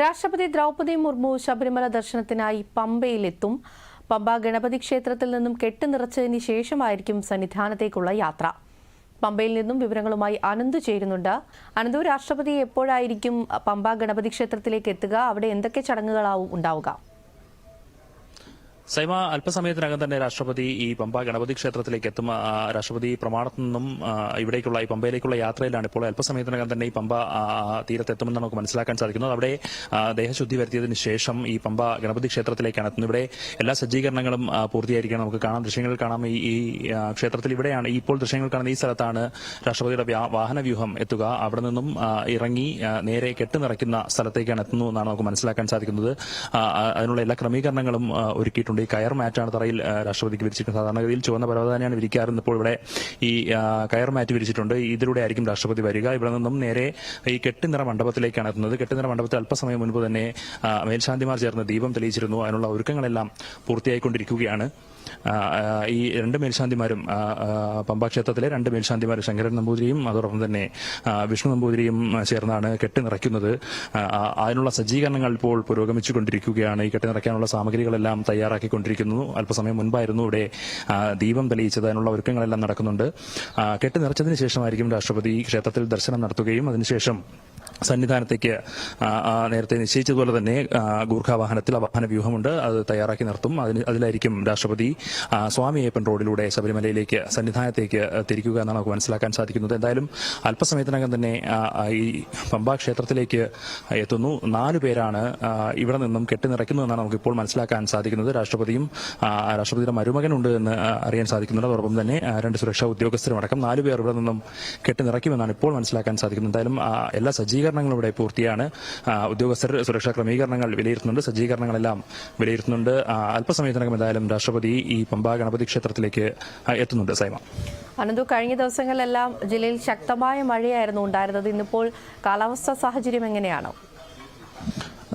രാഷ്ട്രപതി ദ്രൗപദി മുർമു ശബരിമല ദർശനത്തിനായി പമ്പയിലെത്തും. പമ്പ ഗണപതി ക്ഷേത്രത്തിൽ നിന്നും കെട്ടുനിറച്ചതിന് ശേഷമായിരിക്കും സന്നിധാനത്തേക്കുള്ള യാത്ര. പമ്പയിൽ നിന്നും വിവരങ്ങളുമായി അനന്തു ചേരുന്നുണ്ട്. അനന്തു രാഷ്ട്രപതി എപ്പോഴായിരിക്കും പമ്പ ഗണപതി ക്ഷേത്രത്തിലേക്ക് എത്തുക? അവിടെ എന്തൊക്കെ ചടങ്ങുകളാവും ഉണ്ടാവുക? സൈമ അല്പസമയത്തിനകം തന്നെ രാഷ്ട്രപതി ഈ പമ്പ ഗണപതി ക്ഷേത്രത്തിലേക്ക് എത്തും. രാഷ്ട്രപതി പ്രമാണത്തു നിന്നും ഇവിടേക്കുള്ള ഈ പമ്പയിലേക്കുള്ള യാത്രയിലാണ് ഇപ്പോൾ അല്പസമയത്തിനകം തന്നെ ഈ പമ്പ തീരത്തെത്തുമെന്ന് നമുക്ക് മനസ്സിലാക്കാൻ സാധിക്കുന്നത്. അവിടെ ദേഹശുദ്ധി വരുത്തിയതിനു ശേഷം ഈ പമ്പ ഗണപതി ക്ഷേത്രത്തിലേക്കാണ് എത്തുന്നത്. ഇവിടെ എല്ലാ സജ്ജീകരണങ്ങളും പൂർത്തിയായിരിക്കണം. നമുക്ക് കാണാം. ദൃശ്യങ്ങൾ കാണാം. ഈ ക്ഷേത്രത്തിൽ ഇവിടെയാണ് ഇപ്പോൾ ദൃശ്യങ്ങൾ കാണുന്ന ഈ സ്ഥലത്താണ് രാഷ്ട്രപതിയുടെ വാഹനവ്യൂഹം വാഹന വ്യൂഹം എത്തുക. അവിടെ നിന്നും ഇറങ്ങി നേരെ കെട്ടുനിറയ്ക്കുന്ന സ്ഥലത്തേക്കാണ് എത്തുന്നു എന്നാണ് നമുക്ക് മനസ്സിലാക്കാൻ സാധിക്കുന്നത്. അതിനുള്ള എല്ലാ ക്രമീകരണങ്ങളും ഒരുക്കിയിട്ടുണ്ട്. ഈ കയർ മാറ്റാണ് തറയിൽ രാഷ്ട്രപതിക്ക് വിരിച്ചിരിക്കുന്നത് സാധാരണഗതിയിൽ ചുവന്ന പരവതാനിയാണ് വിരിക്കാറുണ്ട് ഇപ്പോൾ ഇവിടെ ഈ കയർ മാറ്റ് വിരിച്ചിട്ടുണ്ട്. ഇതിലൂടെ ആയിരിക്കും രാഷ്ട്രപതി വരിക. ഇവിടെ നിന്നും നേരെ ഈ കെട്ടിനിറ മണ്ഡപത്തിലേക്കാണ് എത്തുന്നത്. കെട്ടിനിറ മണ്ഡപത്തിൽ അല്പസമയം മുൻപ് തന്നെ മേൽശാന്തിമാർ ചേർന്ന് ദീപം തെളിയിച്ചിരുന്നു. അതിനുള്ള ഒരുക്കങ്ങളെല്ലാം പൂർത്തിയായിക്കൊണ്ടിരിക്കുകയാണ്. ഈ രണ്ട് മേൽശാന്തിമാരും ആ, ആ, ക്ഷേത്രത്തിലെ രണ്ട് മേൽശാന്തിമാർ ശങ്കരൻ നമ്പൂതിരിയും അതോടൊപ്പം തന്നെ വിഷ്ണു നമ്പൂതിരിയും ചേർന്നാണ് കെട്ട് നിറയ്ക്കുന്നത്. അതിനുള്ള സജ്ജീകരണങ്ങൾ ഇപ്പോൾ പുരോഗമിച്ചുകൊണ്ടിരിക്കുകയാണ്. ഈ കെട്ട് നിറയ്ക്കാനുള്ള സാമഗ്രികളെല്ലാം തയ്യാറാക്കിക്കൊണ്ടിരിക്കുന്നു. അല്പസമയം മുൻപായിരുന്നു ഇവിടെ ദീപം തെളിയിച്ചത്. അതിനുള്ള ഒരുക്കങ്ങളെല്ലാം നടക്കുന്നുണ്ട്. കെട്ട് നിറച്ചതിന് ശേഷമായിരിക്കും രാഷ്ട്രപതി ക്ഷേത്രത്തിൽ ദർശനം നടത്തുകയും അതിനുശേഷം സന്നിധാനത്തേക്ക് നേരത്തെ നിശ്ചയിച്ചതുപോലെ തന്നെ ഗൂർഖാ വാഹനത്തിൽ വാഹന വ്യൂഹമുണ്ട്. അത് തയ്യാറാക്കി നിർത്തും. അതിന് അതിലായിരിക്കും രാഷ്ട്രപതി സ്വാമി അയ്യപ്പൻ റോഡിലൂടെ ശബരിമലയിലേക്ക് സന്നിധാനത്തേക്ക് തിരിക്കുക എന്നാണ് നമുക്ക് മനസ്സിലാക്കാൻ സാധിക്കുന്നത്. എന്തായാലും അല്പസമയത്തിനകം തന്നെ ഈ പമ്പാ ക്ഷേത്രത്തിലേക്ക് എത്തുന്നു. നാലു പേരാണ് ഇവിടെ നിന്നും കെട്ടിനിറയ്ക്കുന്നതെന്നാണ് നമുക്ക് ഇപ്പോൾ മനസ്സിലാക്കാൻ സാധിക്കുന്നത്. രാഷ്ട്രപതിയും രാഷ്ട്രപതിയുടെ മരുമകനുണ്ട് എന്ന് അറിയാൻ സാധിക്കുന്നുണ്ട്. അതോടൊപ്പം തന്നെ രണ്ട് സുരക്ഷാ ഉദ്യോഗസ്ഥരും അടക്കം നാലു പേർ ഇവിടെ നിന്നും കെട്ടിനിറയ്ക്കുമെന്നാണ് ഇപ്പോൾ മനസ്സിലാക്കാൻ സാധിക്കുന്നത്. എന്തായാലും എല്ലാ സജ്ജീകരണങ്ങളും ഇവിടെ പൂർത്തിയാണ്. ഉദ്യോഗസ്ഥർ സുരക്ഷാ ക്രമീകരണങ്ങൾ വിലയിരുത്തുന്നുണ്ട്. സജ്ജീകരണങ്ങളെല്ലാം വിലയിരുത്തുന്നുണ്ട്. അല്പസമയത്തിനകം എന്തായാലും രാഷ്ട്രപതി പമ്പ ഗണപതി ക്ഷേത്രത്തിലേക്ക് എത്തുന്നുണ്ട് സൈമ. അനന്തു കഴിഞ്ഞ ദിവസങ്ങളിലെല്ലാം ജില്ലയിൽ ശക്തമായ മഴയായിരുന്നു ഉണ്ടായിരുന്നത്. ഇന്നിപ്പോൾ കാലാവസ്ഥാ സാഹചര്യം എങ്ങനെയാണ്?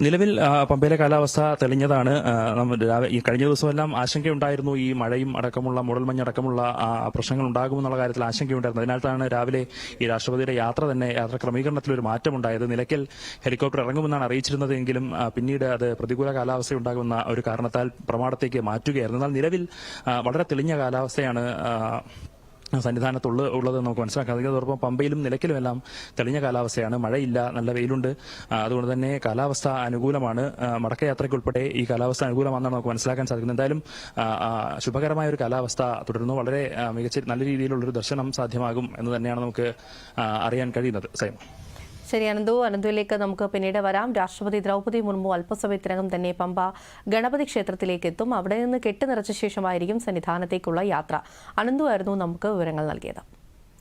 നിലവിൽ പമ്പയിലെ കാലാവസ്ഥ തെളിഞ്ഞതാണ്. കഴിഞ്ഞ ദിവസമെല്ലാം ആശങ്കയുണ്ടായിരുന്നു. ഈ മഴയും അടക്കമുള്ള മൂടൽമഞ്ഞ് അടക്കമുള്ള പ്രശ്നങ്ങൾ ഉണ്ടാകുമെന്നുള്ള കാര്യത്തിൽ ആശങ്കയുണ്ടായിരുന്നു. അതിനാലാണ് രാവിലെ ഈ രാഷ്ട്രപതിയുടെ യാത്ര തന്നെ യാത്ര ക്രമീകരണത്തിൽ ഒരു മാറ്റമുണ്ടായത്. നിലയ്ക്കൽ ഹെലികോപ്റ്റർ ഇറങ്ങുമെന്നാണ് അറിയിച്ചിരുന്നതെങ്കിലും പിന്നീട് അത് പ്രതികൂല കാലാവസ്ഥ ഉണ്ടാകുന്ന ഒരു കാരണത്താൽ പ്രമാണത്തേക്ക് മാറ്റുകയായിരുന്നു. എന്നാൽ നിലവിൽ വളരെ തെളിഞ്ഞ കാലാവസ്ഥയാണ് സന്നിധാനത്തുള്ള ഉള്ളത് നമുക്ക് മനസ്സിലാക്കാം. അതോടൊപ്പം പമ്പയിലും നിലയ്ക്കലുമെല്ലാം തെളിഞ്ഞ കാലാവസ്ഥയാണ്. മഴയില്ല നല്ല വെയിലുണ്ട്. അതുകൊണ്ട് തന്നെ കാലാവസ്ഥ അനുകൂലമാണ്. ആ, മടക്കയാത്രയ്ക്ക് ഉൾപ്പെടെ ഈ കാലാവസ്ഥ അനുകൂലമാണെന്നാണ് നമുക്ക് മനസ്സിലാക്കാൻ സാധിക്കുന്നത്. എന്തായാലും ശുഭകരമായ ഒരു കാലാവസ്ഥ തുടരുന്നു. വളരെ മികച്ച നല്ല രീതിയിലുള്ളൊരു ദർശനം സാധ്യമാകും എന്ന് തന്നെയാണ് നമുക്ക് അറിയാൻ കഴിയുന്നത്. സൈമ ശരി അനന്തു അനന്തുവിലേക്ക് നമുക്ക് പിന്നീട് വരാം. രാഷ്ട്രപതി ദ്രൗപദി മുർമു അല്പസമയത്തിനകം തന്നെ പമ്പ ഗണപതി ക്ഷേത്രത്തിലേക്ക് എത്തും. അവിടെ നിന്ന് കെട്ടുനിറച്ച ശേഷമായിരിക്കും സന്നിധാനത്തേക്കുള്ള യാത്ര. അനന്തു ആയിരുന്നു നമുക്ക് വിവരങ്ങൾ നൽകിയത്.